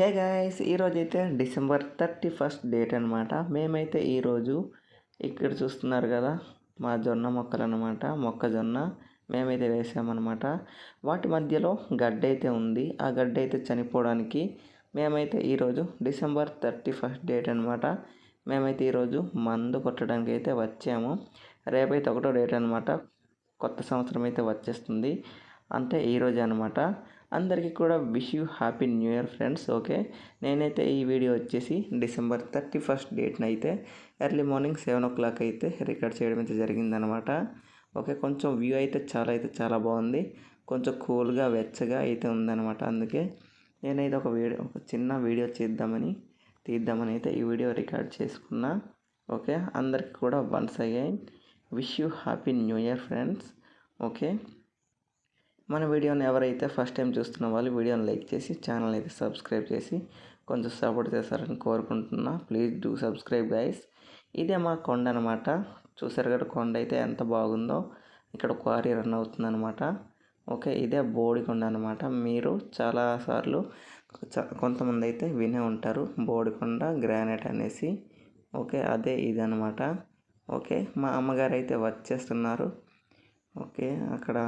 Hey guys ఈరోజు అయితే December thirty first date అనమాట మేమైతే ఈరోజు ఇక్కడ చూస్తున్నారు కదా మా జొన్న మొక్కలు అనమాట మొక్కజొన్న మేమైతే వేసామన్నమాట. వాటి మధ్యలో గడ్డ అయితే ఉంది. ఆ గడ్డ అయితే చనిపోవడానికి మేమైతే ఈరోజు డిసెంబర్ థర్టీ ఫస్ట్ డేట్ అనమాట మేమైతే ఈరోజు మందు కొట్టడానికి అయితే వచ్చాము. రేపైతే ఒకటో డేట్ అనమాట కొత్త సంవత్సరం అయితే వచ్చేస్తుంది. అంటే ఈరోజు అనమాట అందరికీ కూడా wish you happy new year friends okay? నేనైతే ఈ వీడియో వచ్చేసి డిసెంబర్ థర్టీ ఫస్ట్ డేట్న అయితే early morning seven o'clock అయితే రికార్డ్ చేయడం అయితే జరిగిందనమాట. ఓకే కొంచెం వ్యూ అయితే చాలా అయితే చాలా బాగుంది. కొంచెం కూల్గా వెచ్చగా అయితే ఉందన్నమాట అందుకే నేనైతే ఒక వీడియో ఒక చిన్న వీడియో చేద్దామని తీద్దామని అయితే ఈ వీడియో రికార్డ్ చేసుకున్నా ఓకే? అందరికి కూడా once again wish you happy new year friends okay? మన వీడియోని ఎవరైతే ఫస్ట్ టైం చూస్తున్న వాళ్ళు వీడియోని లైక్ చేసి ఛానల్ అయితే సబ్స్క్రైబ్ చేసి కొంచెం సపోర్ట్ చేస్తారని కోరుకుంటున్నా. Please do subscribe guys. ఇదే మా కొండ అనమాట చూసారు కదా కొండ అయితే ఎంత బాగుందో. ఇక్కడ క్వారీ రన్ అవుతుందన్నమాట. ఓకే ఇదే బోడికొండ అనమాట మీరు చాలాసార్లు కొంతమంది అయితే వినే ఉంటారు. బోడికొండ గ్రానైట్ అనేసి. ఓకే అదే ఇది అనమాట ఓకే మా అమ్మగారు అయితే వచ్చేస్తున్నారు. ఓకే అక్కడ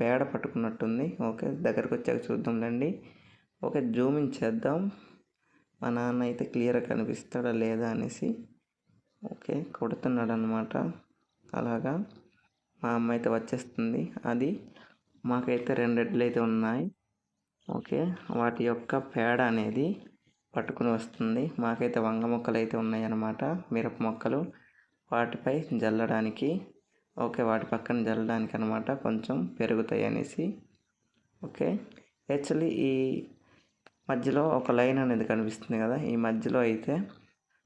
పేడ పట్టుకున్నట్టుంది. ఓకే దగ్గరకు వచ్చాక చూద్దాంలేండి. ఓకే జూమింగ్ చేద్దాం. మా నాన్న అయితే క్లియర్గా కనిపిస్తాడా లేదా అనేసి. ఓకే కొడుతున్నాడు అనమాట అలాగా. మా అమ్మ అయితే వచ్చేస్తుంది. అది మాకైతే రెండు ఎడ్లు అయితే ఉన్నాయి. ఓకే వాటి యొక్క పేడ అనేది పట్టుకుని వస్తుంది. మాకైతే వంగ మొక్కలు అయితే ఉన్నాయి అన్నమాట మిరప మొక్కలు. వాటిపై జల్లడానికి ఓకే వాటి పక్కన జల్లడానికి అనమాట కొంచెం పెరుగుతాయి అనేసి ఓకే యాక్చువల్లీ ఈ మధ్యలో ఒక లైన్ అనేది కనిపిస్తుంది కదా ఈ మధ్యలో అయితే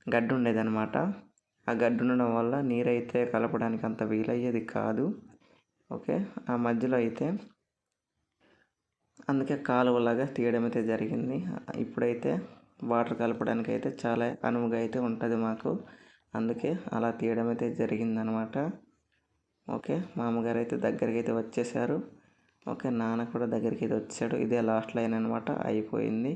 గడ్డు ఉండేదన్నమాట ఆ గడ్డు ఉండడం వల్ల నీరైతే కలపడానికి అంత వీలయ్యేది కాదు. ఓకే ఆ మధ్యలో అయితే అందుకే కాలువలాగా తీయడం అయితే జరిగింది. ఇప్పుడైతే వాటర్ కలపడానికి అయితే చాలా అనువుగా అయితే ఉంటుంది మాకు. అందుకే అలా తీయడం అయితే జరిగిందనమాట. ఓకే మామగారు అయితే దగ్గరికి అయితే వచ్చేసారు ఓకే నాన్న కూడా దగ్గరికి అయితే వచ్చాడు. ఇదే లాస్ట్ లైన్ అనమాట అయిపోయింది.